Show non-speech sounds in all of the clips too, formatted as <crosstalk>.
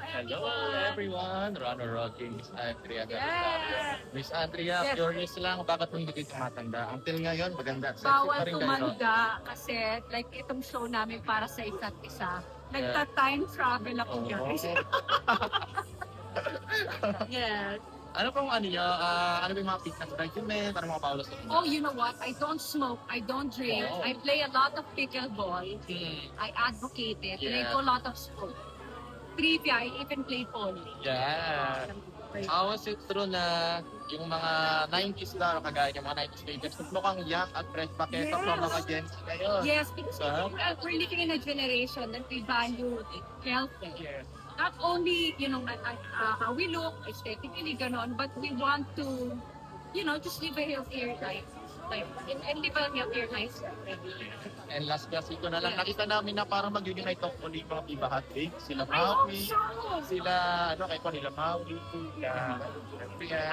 Hello everyone! Runner Rocking, Miss Andrea Yes. Miss Andrea, Yes. curious lang bakit hindi kayo tumatanda? Until ngayon, maganda. Sexy Bawal pa rin kayo. tumanda kasi like itong show namin para sa isa't isa. Nagta-time travel ako Oo. guys. <laughs> yes. Ano pong ano nyo? ah, ano ba yung mga fitness regimen para mga paulos sa Oh, you know what? I don't smoke. I don't drink. Oh. I play a lot of pickleball. Hmm. I advocate it. And I Yeah. do a lot of sport. Trivia, I even play polo. Yeah. How was it true na yung mga 90s na, kagaya yung mga 90s babies, mukhang young at fresh pa kesa Yes. mga Gen Z ngayon? Yes, because Diba? uh, we're living in a generation that we value health. Yes. not only, you know, uh, uh, how we look, aesthetically, ganon, but we want to, you know, just live a healthier life. Like, and, and live a healthier lifestyle. And last kasi ko na lang, nakita namin na parang mag-unite ang muli mga Viva Hot Cake. Sila Maui, sila, ano, kay pa nila Maui, sila,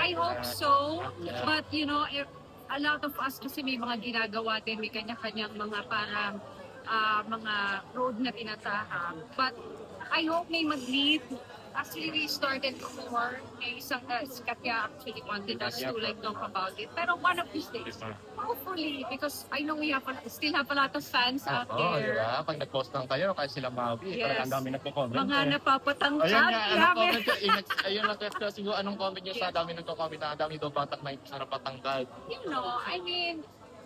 I hope so, but you know, if, a lot of us kasi may mga ginagawa din, may kanya-kanyang mga parang ah, mga road na tinatahak. But I hope may mag-lead. Actually, we started before. May isang uh, Katya actually wanted us to like talk about it. Pero one of these days, hopefully, because I know we have a, still have a lot of fans out Oo, di there. ba? Pag nag-post lang kayo, kahit sila Maui, Yes. talagang ang dami nagko-comment. Mga eh. napapatangkad. Ayun nga, anong comment yun? Ingat- Ayun lang kasi siguro anong comment nyo sa dami nagko-comment na ang dami daw batak na sarap patangkad. You know, I mean,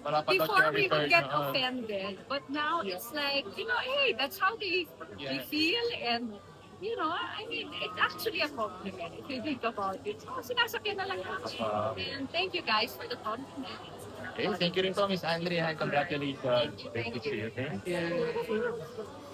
Wala pa before we would get offended, but now it's like, you know, hey, that's how they, they Yeah. feel and you know, I mean, it's actually a compliment if you think about it. So, sinasakyan na lang. Ah. And thank you guys for the compliment. Okay, thank you rin po, Miss Andrea. and Congratulations. Thank you. Thank you. Thank you.